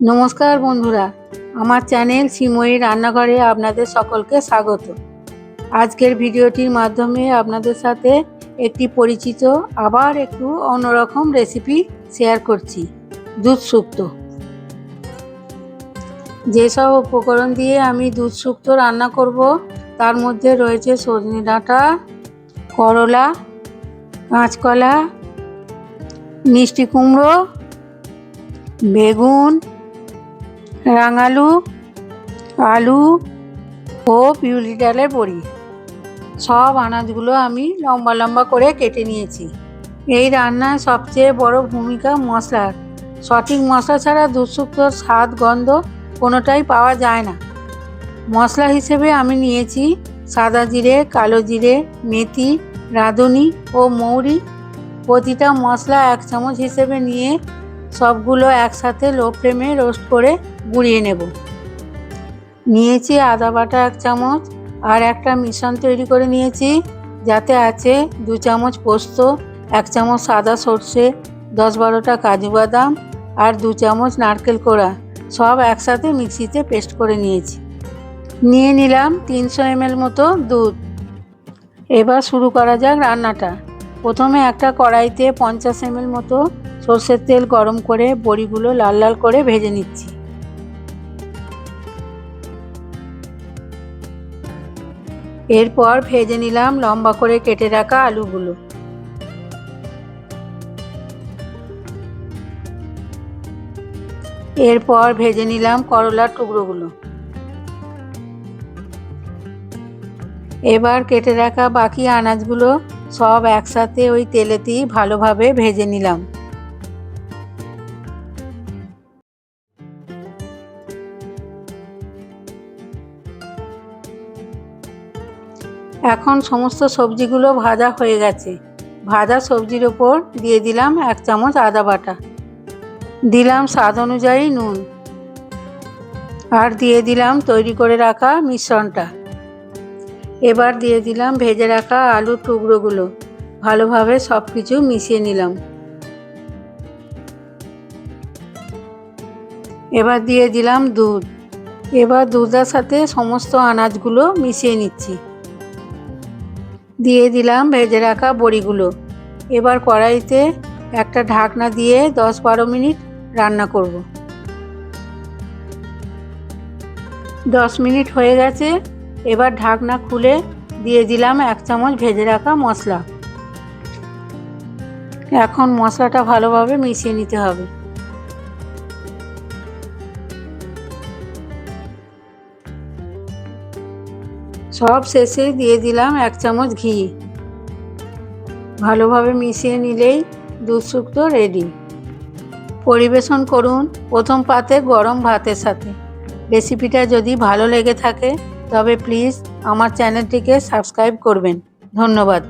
নমস্কার বন্ধুরা, আমার চ্যানেল সিময়ী রান্নাঘরে আপনাদের সকলকে স্বাগত। আজকের ভিডিওটির মাধ্যমে আপনাদের সাথে একটি পরিচিত, আবার একটু অন্যরকম রেসিপি শেয়ার করছি, দুধ শুক্তো যেসব উপকরণ দিয়ে আমি দুধ শুক্তো রান্না করব, তার মধ্যে রয়েছে সজনে ডাঁটা, করলা, কাঁচকলা, মিষ্টি কুমড়ো, বেগুন রাঙালু, আলু ও পিউলি ডালের বড়ি। সব আনাজগুলো আমি লম্বা লম্বা করে কেটে নিয়েছি। এই রান্নায় সবচেয়ে বড় ভূমিকা মশলার সঠিক মশলা ছাড়া দুধশুক্তোর স্বাদ, গন্ধ কোনোটাই পাওয়া যায় না। মশলা হিসেবে আমি নিয়েছি সাদা জিরে, কালো জিরে, মেথি, রাঁধুনি ও মৌরি। প্রতিটা মশলা এক চামচ হিসেবে নিয়ে সবগুলো একসাথে লো ফ্লেমে রোস্ট করে গুঁড়িয়ে নেব। নিয়েছি আদা বাটা এক চামচ আর একটা মিশ্রণ তৈরি করে নিয়েছি, যাতে আছে দু চামচ পোস্ত, এক চামচ সাদা সর্ষে, দশ বারোটা কাজু বাদাম আর দু চামচ নারকেল কোড়া, সব একসাথে মিক্সিতে পেস্ট করে নিয়েছি। নিয়ে নিলাম তিনশো এমএল মতো দুধ। এবার শুরু করা যাক রান্নাটা। প্রথমে একটা কড়াইতে পঞ্চাশ এমএল মতো সর্ষের তেল গরম করে বড়িগুলো লাল লাল করে ভেজে নিচ্ছি। এরপর ভেজে নিলাম লম্বা করে কেটে রাখা আলুগুলো। এরপর ভেজে নিলাম করলার টুকরোগুলো। এবার কেটে রাখা বাকি আনাজগুলো সব একসাথে ওই তেলেতেই ভালোভাবে ভেজে নিলাম। এখন সমস্ত সবজিগুলো ভাজা হয়ে গেছে। ভাজা সবজির ওপর দিয়ে দিলাম এক চামচ আদা বাটা। দিলাম স্বাদ অনুযায়ী নুন। আর দিয়ে দিলাম তৈরি করে রাখা মিশ্রণটা। এবার দিয়ে দিলাম ভেজে রাখা আলুর টুকরোগুলো। ভালোভাবে সব কিছু মিশিয়ে নিলাম। এবার দিয়ে দিলাম দুধ। এবার দুধের সাথে সমস্ত আনাজগুলো মিশিয়ে নিচ্ছি। দিয়ে দিলাম ভেজে রাখা বড়িগুলো। এবার কড়াইতে একটা ঢাকনা দিয়ে দশ বারো মিনিট রান্না করব। দশ মিনিট হয়ে গেছে, এবার ঢাকনা খুলে দিয়ে দিলাম এক চামচ ভেজে রাখা মশলা। এখন মশলাটা ভালোভাবে মিশিয়ে নিতে হবে। সব শেষে দিয়ে দিলাম এক চামচ ঘি। ভালোভাবে মিশিয়ে নিলেই দুধ শুক্তো রেডি পরিবেশন করুন প্রথম পাতে গরম ভাতের সাথে। রেসিপিটা যদি ভালো লেগে থাকে, তবে প্লিজ আমার চ্যানেলটিকে সাবস্ক্রাইব করবেন। ধন্যবাদ।